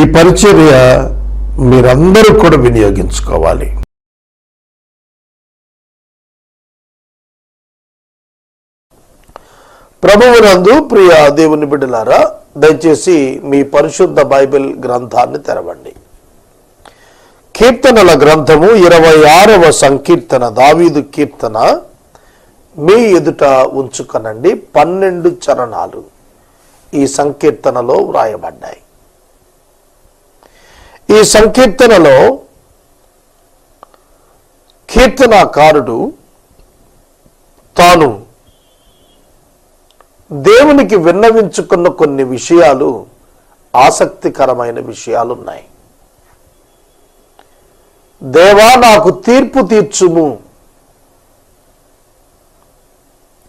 ఈ పరిచర్య మీరందరూ కూడా వినియోగించుకోవాలి. ప్రభువునందు ప్రియ దేవుని బిడ్డలారా దయచేసి మీ పరిశుద్ధ బైబిల్ గ్రంథాన్ని తెరవండి. కీర్తనల గ్రంథము ఇరవై ఆరవ సంకీర్తన దావీదు కీర్తన మీ ఎదుట ఉంచుకనండి. పన్నెండు చరణాలు ఈ సంకీర్తనలో వ్రాయబడ్డాయి. ఈ సంకీర్తనలో కీర్తనాకారుడు తాను దేవునికి విన్నవించుకున్న కొన్ని విషయాలు ఆసక్తికరమైన విషయాలు ఉన్నాయి దేవా నాకు తీర్పు తీర్చుము.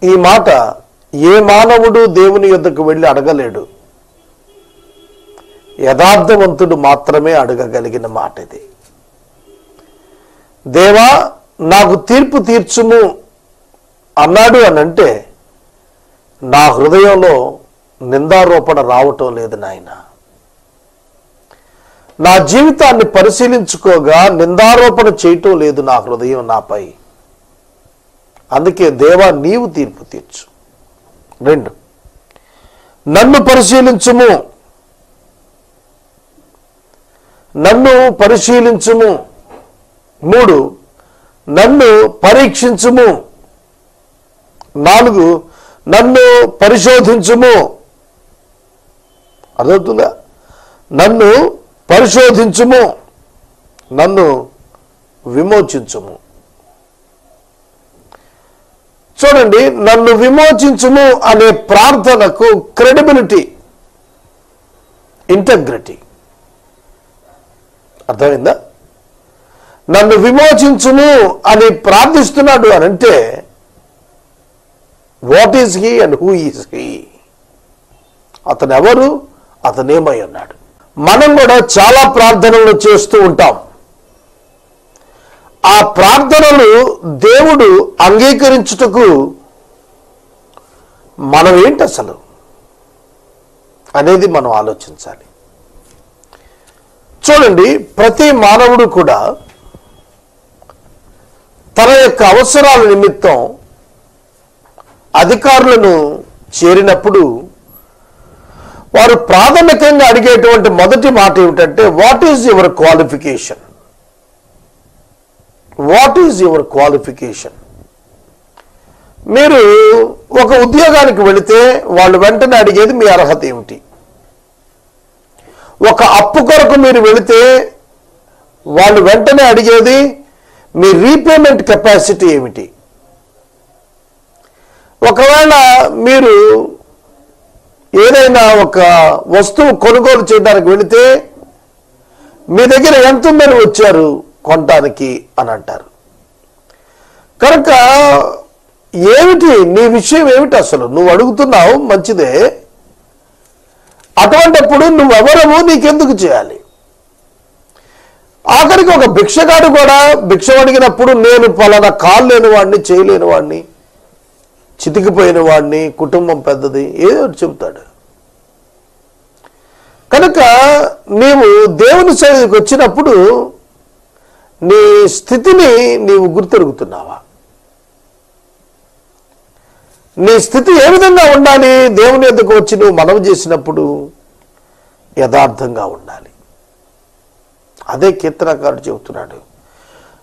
ఈ మాట ఏ మానవుడు దేవుని యొద్దకు వెళ్ళి అడగలేడు. యథార్థవంతుడు మాత్రమే అడగగలిగిన మాట ఇది దేవా నాకు తీర్పు తీర్చుము అన్నాడు అని అంటే నా హృదయంలో నిందారోపణ రావటం లేదు నాయన. నా జీవితాన్ని పరిశీలించుకోగా నిందారోపణ చేయటం లేదు నా హృదయం నాపై. అందుకే దేవా నీవు తీర్పు తీర్చు. రెండు నన్ను పరిశీలించుము నన్ను పరిశీలించుము. మూడు నన్ను పరీక్షించుము. నాలుగు నన్ను పరిశోధించుము. అర్థమవుతుందా? నన్ను పరిశోధించుము. నన్ను విమోచించుము. చూడండి నన్ను విమోచించుము అనే ప్రార్థనకు క్రెడిబిలిటీ ఇంటగ్రిటీ. అర్థమైందా? నన్ను విమోచించును అని ప్రార్థిస్తున్నాడు అని అంటే what is he and who is he అతను ఎవరు అతనేమై ఉన్నాడు. మనం కూడా చాలా ప్రార్థనలు చేస్తూ ఉంటాం. ఆ ప్రార్థనలు దేవుడు అంగీకరించుటకు మనం ఏంటి అసలు అనేది మనం ఆలోచించాలి. చూడండి ప్రతి మానవుడు కూడా తన యొక్క అవసరాల నిమిత్తం అధికారులను చేరినప్పుడు వారు ప్రాథమికంగా అడిగేటువంటి మొదటి మాట ఏమిటంటే what is your qualification what is your qualification మీరు ఒక ఉద్యోగానికి వెళితే వాళ్ళు వెంటనే అడిగేది మీ అర్హత ఏమిటి? ఒక అప్పు కొరకు మీరు వెళితే వాళ్ళు వెంటనే అడిగేది మీ రీపేమెంట్ కెపాసిటీ ఏమిటి? ఒకవేళ మీరు ఏదైనా ఒక వస్తువు కొనుగోలు చేయడానికి వెళితే మీ దగ్గర ఎంత ఉందని వచ్చారు కొనడానికి? అని అంటారు. కనుక ఏమిటి నీ విషయం ఏమిటి అసలు? నువ్వు అడుగుతున్నావు మంచిదే. అటువంటిప్పుడు నువ్వెవరవు నీకెందుకు చేయాలి? ఆఖరికి ఒక భిక్షగాడు కూడా భిక్ష అడిగినప్పుడు నేను పలానా కాలు లేని వాడిని చేయలేని వాడిని చితికిపోయిన వాడిని కుటుంబం పెద్దది ఏదో చెబుతాడు. కనుక నీవు దేవుని సన్నిధికి వచ్చినప్పుడు నీ స్థితిని నీవు గుర్తెరుగుతున్నావా? నీ స్థితి ఏ విధంగా ఉండాలి? దేవుని ఎందుకు వచ్చి నువ్వు మనవి చేసినప్పుడు యథార్థంగా ఉండాలి. అదే కీర్తనకారుడు చెబుతున్నాడు.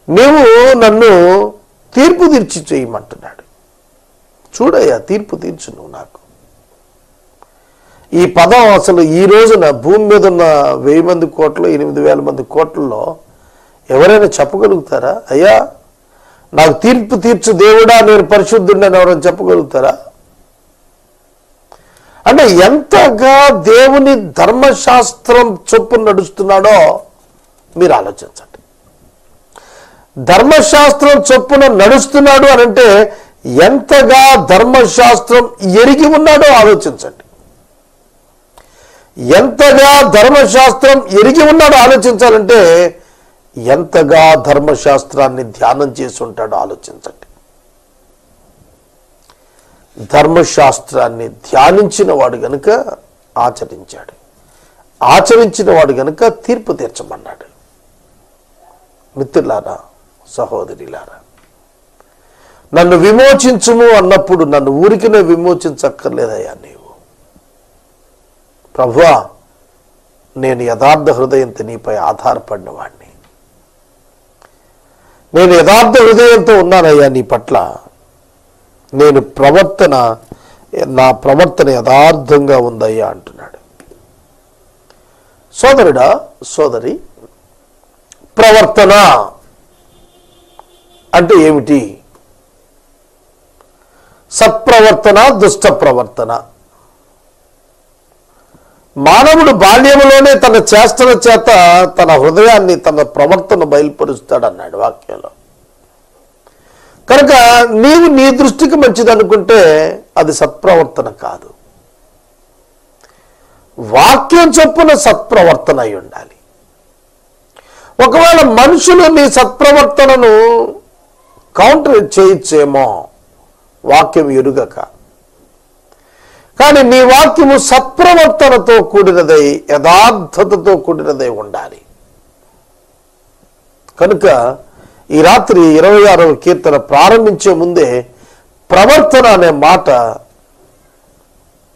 నీవు నన్ను తీర్పు తీర్చి చేయమంటున్నాడు. చూడయ్యా తీర్పు తీర్చు నువ్వు నాకు. ఈ పదం అసలు ఈ రోజున భూమి మీద ఉన్న వెయ్యి మంది కోట్లు ఎనిమిది వేల మంది కోట్లలో ఎవరైనా చెప్పగలుగుతారా? అయ్యా నాకు తీర్పు తీర్చు దేవుడా నేను పరిశుద్ధుడని ఎవరైనా చెప్పగలుగుతారా? అంటే ఎంతగా దేవుని ధర్మశాస్త్రం చొప్పున నడుస్తున్నాడో మీరు ఆలోచించండి. ధర్మశాస్త్రం చొప్పున నడుస్తున్నాడు అని అంటే ఎంతగా ధర్మశాస్త్రం ఎరిగి ఉన్నాడో ఆలోచించండి. ఎంతగా ధర్మశాస్త్రం ఎరిగి ఉన్నాడో ఆలోచించాలంటే ఎంతగా ధర్మశాస్త్రాన్ని ధ్యానం చేసి ఉంటాడో ఆలోచించండి. ధర్మశాస్త్రాన్ని ధ్యానించిన వాడు గనుక ఆచరించాడు. ఆచరించిన వాడు గనుక తీర్పు తీర్చమన్నాడు. మిత్రులారా సహోదరిలారా నన్ను విమోచించుము అన్నప్పుడు నన్ను ఊరికినే విమోచించక్కర్లేదయ్యా నీవు. ప్రభువా నేను యథార్థ హృదయంతో నీపై ఆధారపడినవాడిని నేను యథార్థ హృదయంతో ఉన్నానయ్యా నీ పట్ల. నేను ప్రవర్తన నా ప్రవర్తన యథార్థంగా ఉందయ్యా అంటున్నాడు. సోదరుడా సోదరి ప్రవర్తన అంటే ఏమిటి? సత్ప్రవర్తన దుష్ట ప్రవర్తన మానవుడు బాల్యంలోనే తన చేష్టల చేత తన హృదయాన్ని తన ప్రవర్తన బయలుపరుస్తాడు అన్నాడు వాక్యంలో. కనుక నీవు నీ దృష్టికి మంచిది అనుకుంటే అది సత్ప్రవర్తన కాదు. వాక్యం చొప్పున సత్ప్రవర్తన అయి ఉండాలి. ఒకవేళ మనుషులు నీ సత్ప్రవర్తనను కౌంటర్ చేయొచ్చేమో వాక్యం ఎరుగక. కానీ నీ వాక్యము సత్ప్రవర్తనతో కూడినదై యథార్థతతో కూడినదై ఉండాలి. కనుక ఈ రాత్రి ఇరవై ఆరవ కీర్తన ప్రారంభించే ముందే ప్రవర్తన అనే మాట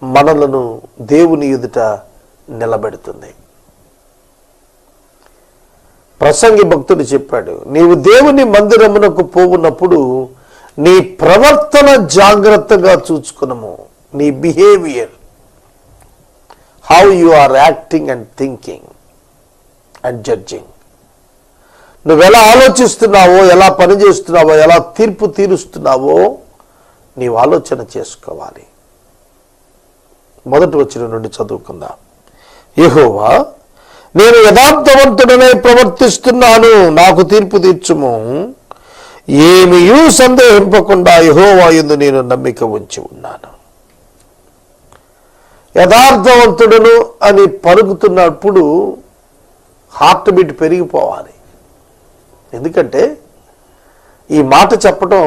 మనలను దేవుని ఎదుట నిలబెడుతుంది. ప్రసంగి భక్తుడు చెప్పాడు నీవు దేవుని మందిరమునకు పోవున్నప్పుడు నీ ప్రవర్తన జాగ్రత్తగా చూచుకునము. నీ behaviour how you are acting and thinking and judging నువ్వు ఎలా ఆలోచిస్తున్నావో ఎలా పనిచేస్తున్నావో ఎలా తీర్పు తీరుస్తున్నావో నీవు ఆలోచన చేసుకోవాలి. మొదటి వచ్చిన నుండి చదువుకుందాం. యహోవా నేను యథార్థవంతుడనే ప్రవర్తిస్తున్నాను నాకు తీర్పు తీర్చుము. ఏమియూ సందేహింపకుండా యహోవా ఎందు నేను నమ్మిక ఉంచి ఉన్నాను. యథార్థవంతుడును అని పలుకుతున్నప్పుడు హార్ట్ బీట్ పెరిగిపోవాలి. ఎందుకంటే ఈ మాట చెప్పడం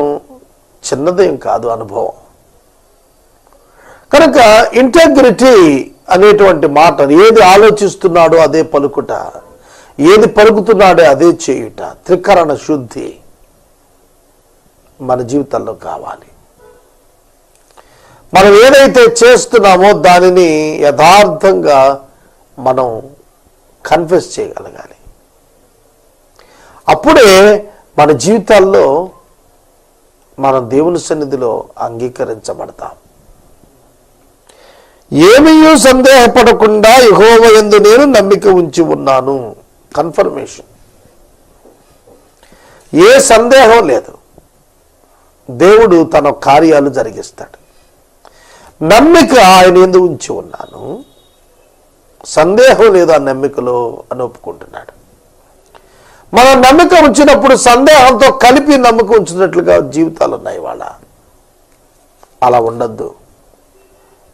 చిన్నదేం కాదు అనుభవం. కనుక ఇంటెగ్రిటీ అనేటువంటి మాట ఏది ఆలోచిస్తున్నాడో అదే పలుకుట ఏది పలుకుతున్నాడో అదే చేయుట త్రికరణ శుద్ధి మన జీవితంలో కావాలి. మనం ఏదైతే చేస్తున్నామో దానిని యథార్థంగా మనం కన్ఫెస్ చేయగలగాలి. అప్పుడే మన జీవితాల్లో మనం దేవుని సన్నిధిలో అంగీకరించబడతాం. ఏమీయూ సందేహపడకుండా యహోవ ఎందు నేను నమ్మిక ఉంచి ఉన్నాను. కన్ఫర్మేషన్ ఏ సందేహం లేదు. దేవుడు తన కార్యాలు జరిగిస్తాడు. నమ్మిక ఆయన ఎందు ఉంచి ఉన్నాను? సందేహం లేదు ఆ నమ్మికలో అని ఒప్పుకుంటున్నాడు. మనం నమ్మిక ఉంచినప్పుడు సందేహంతో కలిపి నమ్మకం ఉంచినట్లుగా జీవితాలు ఉన్నాయి వాళ్ళ. అలా ఉండద్దు.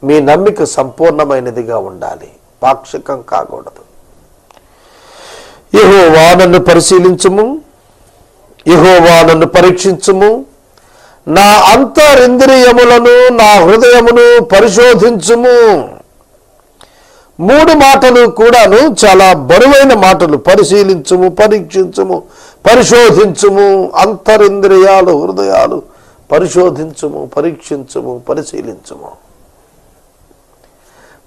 మీ నమ్మిక సంపూర్ణమైనదిగా ఉండాలి. పాక్షికం కాకూడదు. యెహోవా నన్ను పరిశీలించుము. యెహోవా నన్ను పరీక్షించము. నా అంతరింద్రియములను నా హృదయమును పరిశోధించుము. మూడు మాటలు కూడాను చాలా బరువైన మాటలు. పరిశీలించుము పరీక్షించుము పరిశోధించుము. అంతరింద్రియాలు హృదయాలు పరిశోధించుము పరీక్షించుము పరిశీలించుము.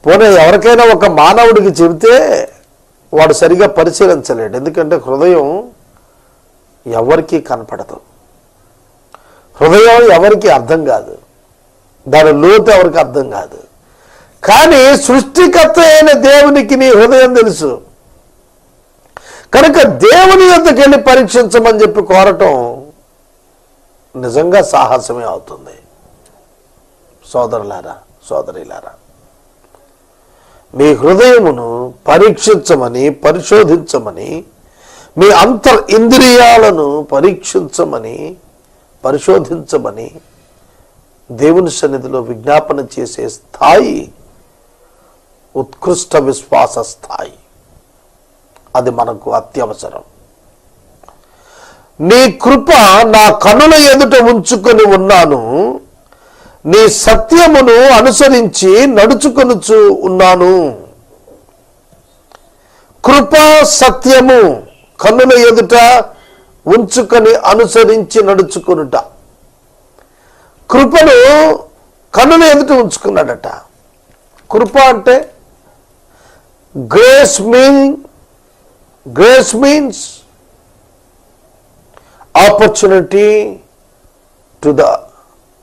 పోనీ ఎవరికైనా ఒక మానవుడికి చెబితే వాడు సరిగా పరిశీలించలేడు. ఎందుకంటే హృదయం ఎవరికీ కనపడదు. హృదయం ఎవరికి అర్థం కాదు. దాని లోతు ఎవరికి అర్థం కాదు. కానీ సృష్టికర్త అయిన దేవునికి నీ హృదయం తెలుసు. కనుక దేవుని యొద్దకు వెళ్ళి పరీక్షించమని చెప్పి కోరటం నిజంగా సాహసమే అవుతుంది. సోదరులారా సోదరిలారా మీ హృదయమును పరీక్షించమని పరిశోధించమని మీ అంతర్ ఇంద్రియాలను పరీక్షించమని పరిశోధించమని దేవుని సన్నిధిలో విజ్ఞాపన చేసే స్థాయి ఉత్కృష్ట విశ్వాస స్థాయి. అది మనకు అత్యవసరం. నీ కృప నా కనుల ఎదుట ఉంచుకొని ఉన్నాను. నీ సత్యమును అనుసరించి నడుచుకొనుచు ఉన్నాను. కృప సత్యము కన్నుల ఎదుట ఉంచుకొని అనుసరించి నడుచుకునుట. కృపను కన్నుల ఎదుట ఉంచుకున్నాడట. కృప అంటే grace meaning grace means opportunity to the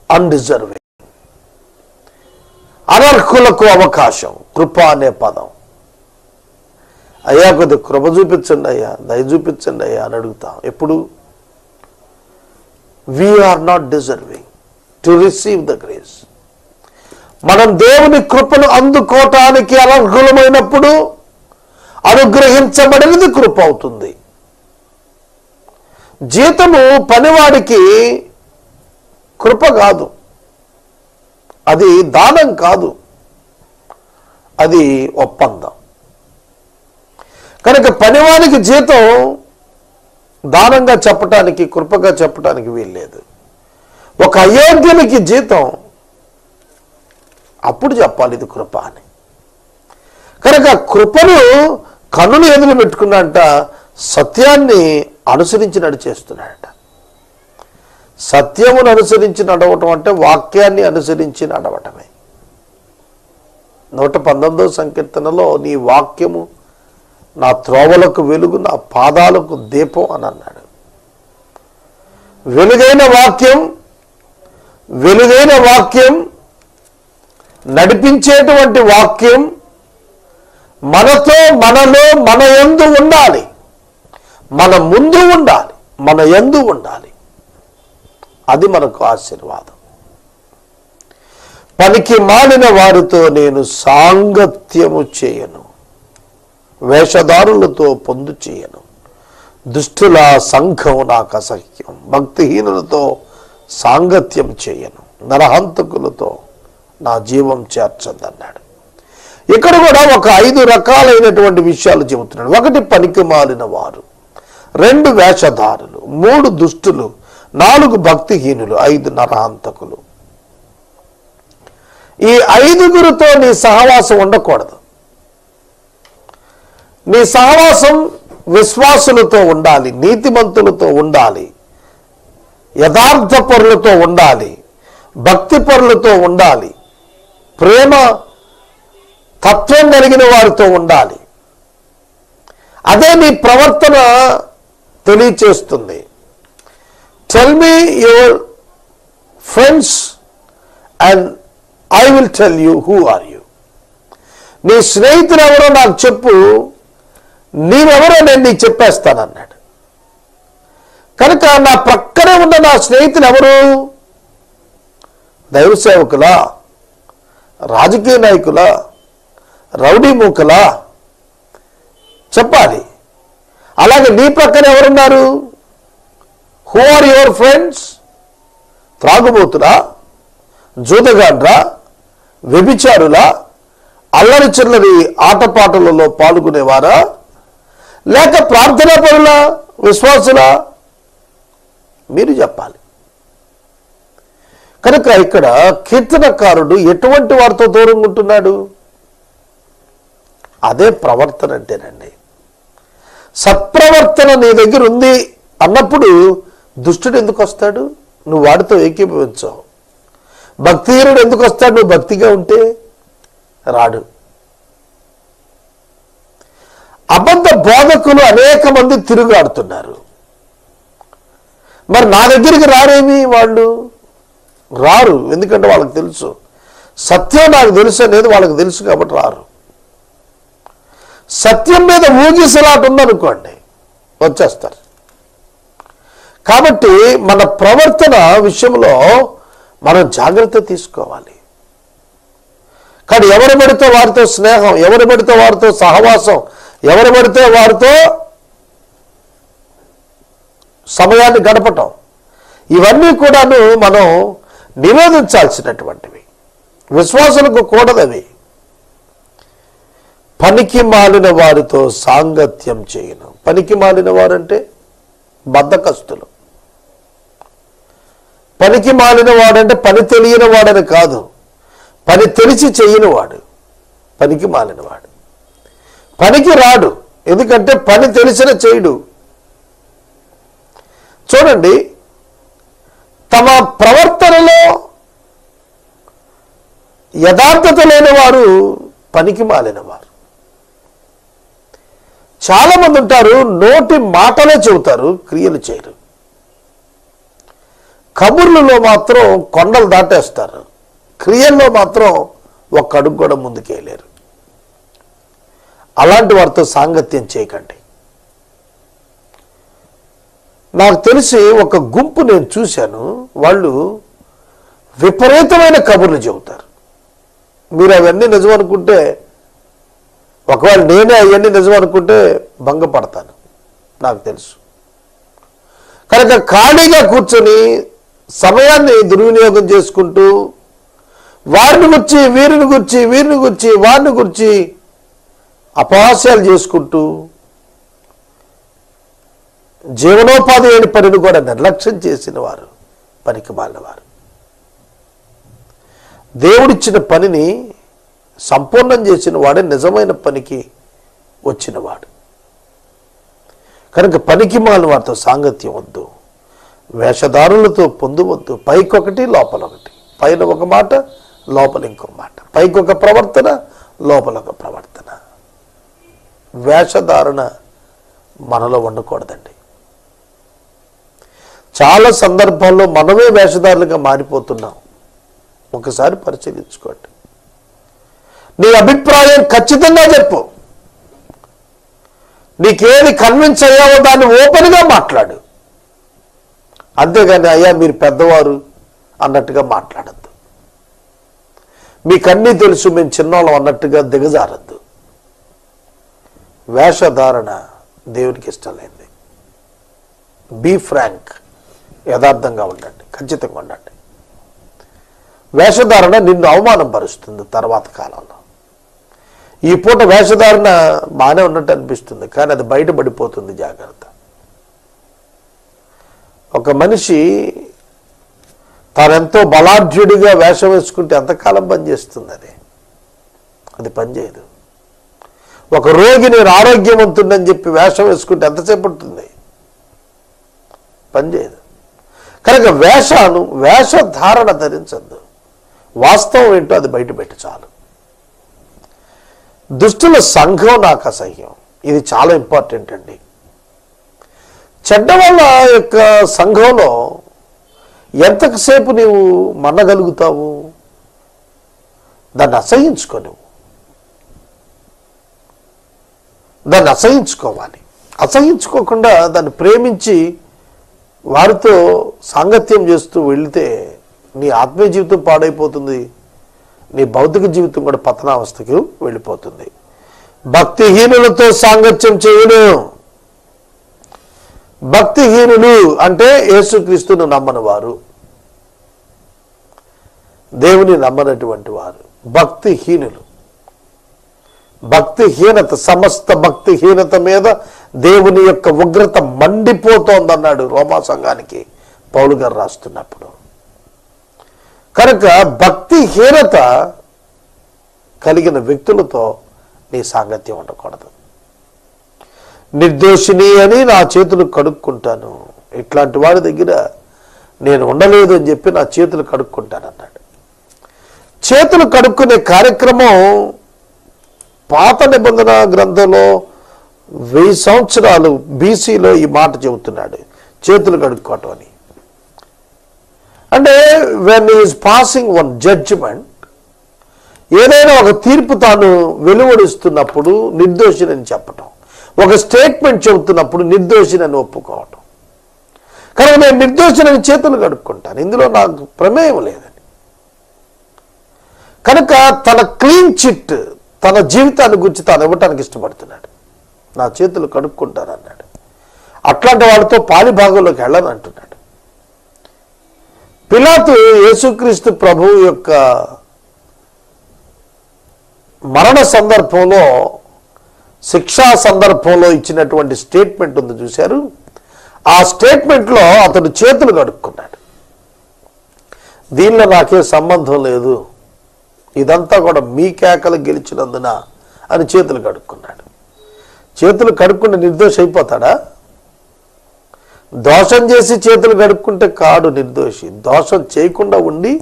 undeserving అనర్హులకు అవకాశం కృప అనే పదం. అయ్యా కొద్ది కృప చూపించండి అయ్యా దయ చూపించండి అయ్యా అని అడుగుతాం. ఎప్పుడు? We are not deserving to receive the grace మనం దేవుని కృపను అందుకోవటానికి అనర్హులమైనప్పుడు అనుగ్రహించబడినది కృప అవుతుంది. జీతము పనివాడికి కృప కాదు. అది దానం కాదు. అది ఒప్పందం. కనుక పనివానికి జీతం దానంగా చెప్పటానికి కృపగా చెప్పటానికి వీల్లేదు. ఒక అయోగ్యునికి జీతం అప్పుడు చెప్పాలి ఇది కృప అని. కనుక కృపను కన్నులు ఎదురు పెట్టుకున్నట్ట సత్యాన్ని అనుసరించి నడిచేస్తున్నాడట. సత్యమును అనుసరించి నడవటం అంటే వాక్యాన్ని అనుసరించి నడవటమే. నూట పంతొమ్మిదవ సంకీర్తనలో నీ వాక్యము నా త్రోవలకు వెలుగు నా పాదాలకు దీపం అని అన్నాడు. వెలుగైన వాక్యం వెలుగైన వాక్యం నడిపించేటువంటి వాక్యం మనతో మనలో మన యందు ఉండాలి. మన ముందు ఉండాలి మన యందు ఉండాలి. అది మనకు ఆశీర్వాదం. పనికి మాలిన వారితో నేను సాంగత్యము చేయను. వేషధారులతో పొందు చేయను. దుష్టుల సంఘం నాకు అసహ్యం. భక్తిహీనులతో సాంగత్యం చేయను. నరహంతకులతో నా జీవం చేర్చదన్నాడు. ఇక్కడ కూడా ఒక ఐదు రకాలైనటువంటి విషయాలు చెబుతున్నాడు. ఒకటి పనికి మాలిన వారు. రెండు వేషధారులు. మూడు దుష్టులు. నాలుగు భక్తిహీనులు. ఐదు నరహంతకులు. ఈ ఐదుగురితో నీ సహవాసం ఉండకూడదు. మీ సహవాసం విశ్వాసులతో ఉండాలి నీతిమంతులతో ఉండాలి యథార్థ పరులతో ఉండాలి భక్తి పరులతో ఉండాలి ప్రేమ తత్వం కలిగిన వారితో ఉండాలి. అదే మీ ప్రవర్తన తెలియచేస్తుంది. Tell me your friends and I will tell you who are you నీ స్నేహితులు ఎవరో నాకు చెప్పు నీవెవరో నేను నీకు చెప్పేస్తానన్నాడు. కనుక నా ప్రక్కనే ఉన్న నా స్నేహితులు ఎవరు దైవ సేవకులా రాజకీయ నాయకుల? రౌడీ మూకలా? చెప్పాలి. అలాగే నీ ప్రక్కన ఎవరున్నారు? హూ ఆర్ యువర్ ఫ్రెండ్స్ త్రాగుబోతురా జూదగాండ్రా? వ్యభిచారుల? అల్లరి చిల్లరి ఆటపాటలలో పాల్గొనేవారా? లేక ప్రార్థన పరులా విశ్వాసుల? మీరు చెప్పాలి. కనుక ఇక్కడ కీర్తనకారుడు ఎటువంటి వారితో దూరంగా ఉంటున్నాడు? అదే ప్రవర్తన అంటేనండి. సత్ప్రవర్తన నీ దగ్గర ఉంది అన్నప్పుడు దుష్టుడు ఎందుకు వస్తాడు? నువ్వు వాడితో ఏకీభవించావు. భక్తిహీనుడు ఎందుకు వస్తాడు? నువ్వు భక్తిగా ఉంటే రాడు. అబద్ధ బోధకులు అనేక మంది తిరుగాడుతున్నారు మరి నా దగ్గరికి రారేమి వాళ్ళు? రారు. ఎందుకంటే వాళ్ళకి తెలుసు. సత్యం నాకు తెలుసు అనేది వాళ్ళకి తెలుసు కాబట్టి రారు. సత్యం మీద ఊగిసలాట ఉందనుకోండి వచ్చేస్తారు. కాబట్టి మన ప్రవర్తన విషయంలో మనం జాగ్రత్త తీసుకోవాలి. కానీ ఎవరు పడితే వారితో స్నేహం ఎవరు పడితే వారితో సహవాసం ఎవరు పడితే వారితో సమయాన్ని గడపటం. ఇవన్నీ కూడాను మనం నివేదించాల్సినటువంటివి. విశ్వాసులకు కూడదవి. పనికి మాలిన వారితో సాంగత్యం చేయను. పనికి మాలిన వారంటే బద్దకస్తులు పనికి మాలిన వాడంటే పని తెలియని వాడని కాదు. పని తెలిసి చేయని వాడు. పనికి మాలినవాడు పనికి రాడు. ఎందుకంటే పని తెలిసిన చేయడు. చూడండి తమ ప్రవర్తనలో యథార్థత లేని వారు పనికి మాలినవారు. చాలామంది చాలా మంది ఉంటారు నోటి మాటలే చెబుతారు క్రియలు చేయరు. కబుర్లలో మాత్రం కొండలు దాటేస్తారు. క్రియల్లో మాత్రం ఒక్క అడుగు కూడా ముందుకేయలేరు. అలాంటి వారితో సాంగత్యం చేయకండి. నాకు తెలిసి ఒక గుంపు నేను చూశాను. వాళ్ళు విపరీతమైన కబుర్లు చెబుతారు. మీరు అవన్నీ నిజం అనుకుంటే ఒకవేళ నేనే అవన్నీ నిజం అనుకుంటే భంగపడతాను. నాకు తెలుసు. కనుక ఖాళీగా కూర్చొని సమయాన్ని దుర్వినియోగం చేసుకుంటూ వారిని గుర్చి వీరిని గుర్చి వీరిని గుర్చి వారిని గుర్చి అపహాస్యాలు చేసుకుంటూ జీవనోపాధి అయిన పనిని కూడా నిర్లక్ష్యం చేసిన వారు పనికి మాలినవారు దేవుడిచ్చిన పనిని సంపూర్ణం చేసిన వాడే నిజమైన పనికి వచ్చినవాడు కనుక పనికి మాలిన వారితో సాంగత్యం వద్దు వేషధారులతో పొందువద్దు పైకొకటి లోపల ఒకటి పైన ఒక మాట లోపల ఇంకో మాట పైకి ఒక ప్రవర్తన లోపల ఒక ప్రవర్తన. వేషధారణ మనలో ఉండకూడదండి. చాలా సందర్భాల్లో మనమే వేషధారులుగా మారిపోతున్నాం. ఒకసారి పరిశీలించుకోండి. నీ అభిప్రాయం ఖచ్చితంగా చెప్పు. నీకేది కన్విన్స్ అయ్యావో దాన్ని ఓపెన్గా మాట్లాడు. అంతేగాని అయ్యా మీరు పెద్దవారు అన్నట్టుగా మాట్లాడద్దు. మీకన్నీ తెలుసు మేము చిన్నవాళ్ళం అన్నట్టుగా దిగజారద్దు. వేషధారణ దేవునికి ఇష్టం లేనిది బీ ఫ్రాంక్ యథార్థంగా ఉండండి. ఖచ్చితంగా ఉండండి. వేషధారణ నిన్ను అవమానం పరుస్తుంది తర్వాత కాలంలో. ఈ పూట వేషధారణ బాగానే ఉన్నట్టు అనిపిస్తుంది కానీ అది బయటపడిపోతుంది జాగ్రత్త. ఒక మనిషి తానెంతో బలాఢ్యుడిగా వేషం వేసుకుంటే ఎంతకాలం పనిచేస్తుంది అది? అది పనిచేయదు. ఒక రోగి నేను ఆరోగ్యవంతుడని చెప్పి వేషం వేసుకుంటే ఎంతసేపు ఉంటుంది? పనిచేయదు. కనుక వేషాను వేషధారణ ధరించద్దు. వాస్తవం ఏంటో అది బయట పెట్టి చాలు. దుష్టుల సంఘం నాకు అసహ్యం. ఇది చాలా ఇంపార్టెంట్ అండి. చెడ్డ వాళ్ళ యొక్క సంఘంలో ఎంతసేపు నీవు మన్నగలుగుతావు? దాన్ని అసహించుకో నువ్వు దాన్ని అసహించుకోవాలి. అసహించుకోకుండా దాన్ని ప్రేమించి వారితో సాంగత్యం చేస్తూ వెళితే నీ ఆత్మీయ జీవితం పాడైపోతుంది. నీ భౌతిక జీవితం కూడా పతనావస్థకు వెళ్ళిపోతుంది. భక్తిహీనులతో సాంగత్యం చేయను. భక్తిహీనులు అంటే యేసుక్రీస్తును నమ్మని వారు దేవుని నమ్మనటువంటి వారు భక్తిహీనులు. భక్తిహీనత సమస్త భక్తిహీనత మీద దేవుని యొక్క ఉగ్రత మండిపోతోందన్నాడు రోమా సంఘానికి పౌలు గారు రాస్తున్నప్పుడు. కనుక భక్తిహీనత కలిగిన వ్యక్తులతో నీ సాంగత్యం ఉండకూడదు. నిర్దోషిని అని నా చేతులు కడుక్కుంటాను. ఇట్లాంటి వాడి దగ్గర నేను ఉండలేదు అని చెప్పి నా చేతులు కడుక్కుంటాను అన్నాడు చేతులు కడుక్కునే కార్యక్రమం పాత నిబంధన గ్రంథంలో వెయ్యి సంవత్సరాలు బీసీలో ఈ మాట చెబుతున్నాడు. చేతులు కడుక్కోవటం అని. అంటే when is passing one judgement ఏదైనా ఒక తీర్పు తాను వెలువడిస్తున్నప్పుడు నిర్దోషినని చెప్పటం. ఒక స్టేట్మెంట్ చెబుతున్నప్పుడు నిర్దోషినని ఒప్పుకోవటం. కానీ నేను నిర్దోషినని చేతులు కడుక్కుంటాను. ఇందులో నాకు ప్రమేయం లేదని. కనుక తన క్లీన్ చిట్ తన జీవితాన్ని గురించి తాను ఇవ్వటానికి ఇష్టపడుతున్నాడు. నా చేతులు కడుక్కుంటానన్నాడు. అట్లాంటి వాళ్ళతో పాలి భాగంలోకి వెళ్ళను అంటున్నాడు పిలాతు యేసుక్రీస్తు ప్రభువు యొక్క మరణ సందర్భంలో శిక్షా సందర్భంలో ఇచ్చినటువంటి స్టేట్మెంట్ ఉంది చూశారు. ఆ స్టేట్మెంట్లో అతడు చేతులు కడుక్కున్నాడు. దీనిలో నాకే సంబంధం లేదు. ఇదంతా కూడా మీ కేకలు గెలిచినందున అని చేతులు కడుక్కున్నాడు. చేతులు కడుక్కుంటే నిర్దోషి అయిపోతాడా? దోషం చేసి చేతులు కడుక్కుంటే కాడు నిర్దోషి. దోషం చేయకుండా ఉండి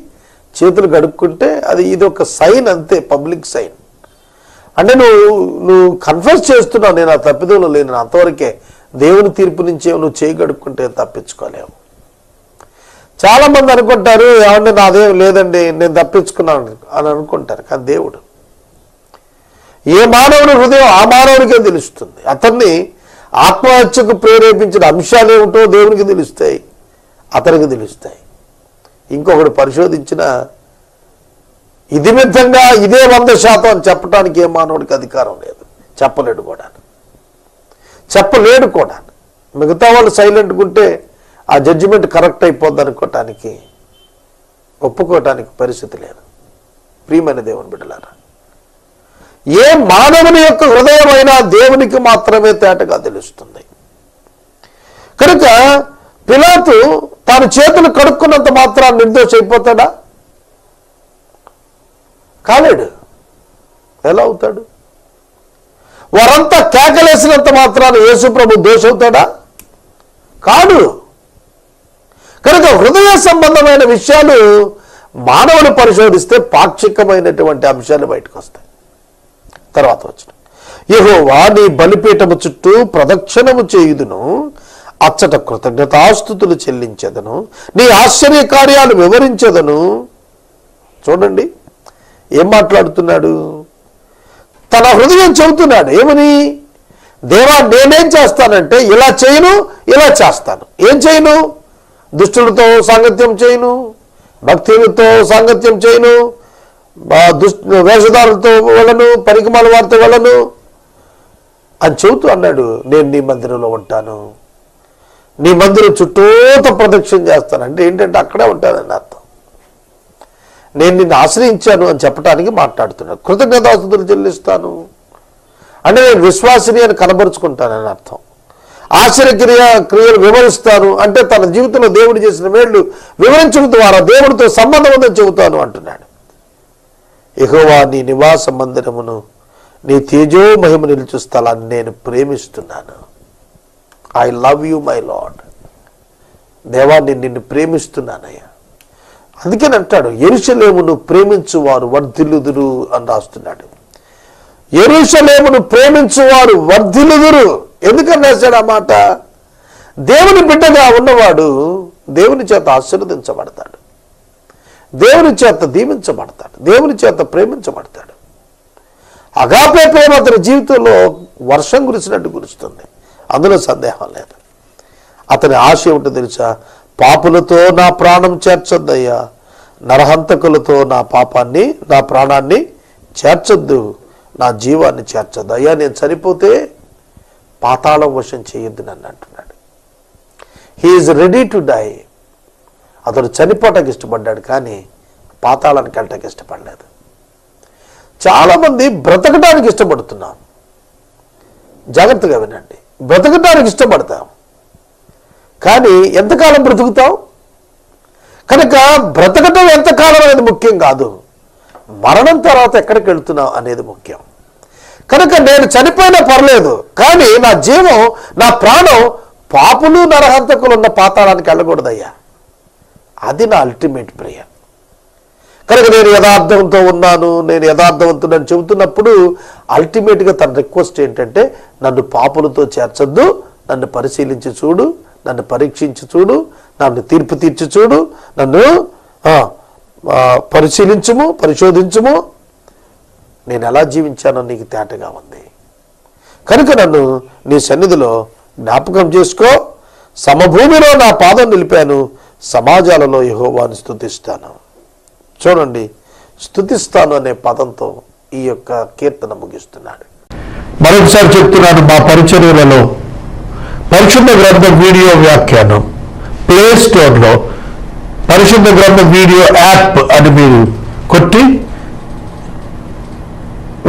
చేతులు కడుక్కుంటే అది ఇది ఒక సైన్ అంతే పబ్లిక్ సైన్. అంటే నువ్వు నువ్వు కన్ఫ్యూజ్ చేస్తున్నావు నేను ఆ తప్పిదంలో లేను అంతవరకే దేవుని తీర్పు నుంచి నువ్వు చేయగడుక్కుంటే తప్పించుకోలేవు. చాలా మంది అనుకుంటారు ఏమంటే నాదేం లేదండి నేను తప్పించుకున్నాను అని అనుకుంటారు. కానీ దేవుడు ఏ మానవుని హృదయం ఆ మానవునికే తెలుస్తుంది. అతన్ని ఆత్మహత్యకు ప్రేరేపించిన అంశాలు ఏమిటో దేవునికి తెలుస్తాయి అతనికి తెలుస్తాయి. ఇంకొకడు పరిశోధించిన ఇది విధంగా ఇదే వంద శాతం చెప్పడానికి ఏ మానవుడికి అధికారం లేదు. చెప్పలేడు కూడా చెప్పలేడు కూడా మిగతా వాళ్ళు సైలెంట్గా ఉంటే ఆ జడ్జిమెంట్ కరెక్ట్ అయిపోద్ది అనుకోవటానికి ఒప్పుకోవటానికి పరిస్థితి లేదు. ప్రియమైన దేవుని బిడ్డలారా ఏ మానవుని యొక్క హృదయమైనా దేవునికి మాత్రమే తేటగా తెలుస్తుంది. కనుక పిలాతు తాను చేతులు కడుక్కున్నంత మాత్రాన్ని నిర్దోష అయిపోతాడా? కాలేడు. ఎలా అవుతాడు? వారంతా కేకలేసినంత మాత్రాన యేసుప్రభు దోషవుతాడా? కాడు. హృదయ సంబంధమైన విషయాలు మానవులు పరిశోధిస్తే పాక్షికమైనటువంటి అంశాలు బయటకు వస్తాయి. తర్వాత వచ్చిన యహోవా నీ బలిపీఠము చుట్టూ ప్రదక్షిణము చేయుదును అచ్చట కృతజ్ఞతాస్థుతులు చెల్లించెదను నీ ఆశ్చర్య కార్యాలు వివరించెదను. చూడండి ఏం మాట్లాడుతున్నాడు? తన హృదయం చెబుతున్నాడు ఏమని? దేవా నేనేం చేస్తానంటే ఇలా చేయను ఇలా చేస్తాను. ఏం చేయను? దుష్టులతో సాంగత్యం చేయను భక్తులతో సాంగత్యం చేయను దుష్టు వేషధారులతో వెళ్ళను పరికమాల వారితో వెళ్ళను అని చెబుతూ అన్నాడు నేను నీ మందిరంలో ఉంటాను. నీ మందిరం చుట్టూత ప్రదక్షిణ చేస్తాను. అంటే ఏంటంటే అక్కడే ఉంటానని అర్థం. నేను నిన్ను ఆశ్రయించాను అని చెప్పడానికి మాట్లాడుతున్నాను కృతజ్ఞతాస్తుతులు చెల్లిస్తాను. అంటే నేను విశ్వాసిని అని కనబరుచుకుంటానని అర్థం. ఆశ్చర్యక్రియ క్రియలు వివరిస్తాను అంటే తన జీవితంలో దేవుడు చేసిన మేళ్ళు వివరించడం ద్వారా దేవుడితో సంబంధం ఉందని చెబుతాను అంటున్నాడు. ఎహోవా నీ నివాస మందిరమును నీ తేజో మహిమ నిలుచు స్థలాన్ని నేను ప్రేమిస్తున్నాను. I love you my lord దేవా నేను నిన్ను ప్రేమిస్తున్నానయ్యా. అందుకని అంటాడు ఎరుషలేమును ప్రేమించువారు వర్ధిల్లుదురు అని రాస్తున్నాడు. ఎరుషలేమును ప్రేమించువారు వర్ధిల్లుదురు. ఎందుకని రాశాడు ఆ మాట? దేవుని బిడ్డగా ఉన్నవాడు దేవుని చేత ఆశీర్వదించబడతాడు. దేవుని చేత దీవించబడతాడు. దేవుని చేత ప్రేమించబడతాడు. అగాపే ప్రేమ అతని జీవితంలో వర్షం కురిసినట్టు కురుస్తుంది. అందులో సందేహం లేదు. అతని ఆశ ఏమిటో తెలుసా? పాపులతో నా ప్రాణం చేర్చొద్దయ్యా. నరహంతకులతో నా పాపాన్ని నా ప్రాణాన్ని చేర్చొద్దు. నా జీవాన్ని చేర్చొద్దు అయ్యా నేను చనిపోతే పాతాళం వశం చేయొద్దు నన్ను అంటున్నాడు. హీఈస్ రెడీ టు డై అతడు చనిపోవటానికి ఇష్టపడ్డాడు కానీ పాతాళానికి వెళ్ళటానికి ఇష్టపడలేదు. చాలామంది బ్రతకడానికి ఇష్టపడుతున్నాం. జాగ్రత్తగా వినండి. బ్రతకడానికి ఇష్టపడతాం. కానీ ఎంతకాలం బ్రతుకుతాం? కనుక బ్రతకటం ఎంతకాలం అనేది ముఖ్యం కాదు. మరణం తర్వాత ఎక్కడికి వెళ్తున్నాం అనేది ముఖ్యం. కనుక నేను చనిపోయినా పర్లేదు కానీ నా జీవం నా ప్రాణం పాపులు నరహంతకులు ఉన్న పాతాళానికి వెళ్ళకూడదయ్యా. అది నా అల్టిమేట్ ప్రేయర్ కనుక నేను యథార్థంతో ఉన్నాను నేను యథార్థవంతుడని చెబుతున్నప్పుడు అల్టిమేట్గా తన రిక్వెస్ట్ ఏంటంటే నన్ను పాపులతో చేర్చొద్దు నన్ను పరిశీలించి చూడు నన్ను పరీక్షించి చూడు నన్ను తీర్పు తీర్చి చూడు నన్ను పరిశీలించము పరిశోధించము నేను ఎలా జీవించానో నీకు తేటగా ఉంది. కనుక నన్ను నీ సన్నిధిలో జ్ఞాపకం చేసుకో. సమభూమిలో నా పాదం నిలిపాను. సమాజాలలో యహోవాను స్థుతిస్తాను. చూడండి స్థుతిస్తాను అనే పదంతో ఈ యొక్క కీర్తన ముగిస్తున్నాడు. మరొకసారి చెప్తున్నాను మా పరిచర్యలలో. పరిశుద్ధ గ్రంథ వీడియో వ్యాఖ్యానం. ప్లే స్టోర్లో పరిశుద్ధ గ్రంథ వీడియో యాప్ అని మీరు కొట్టి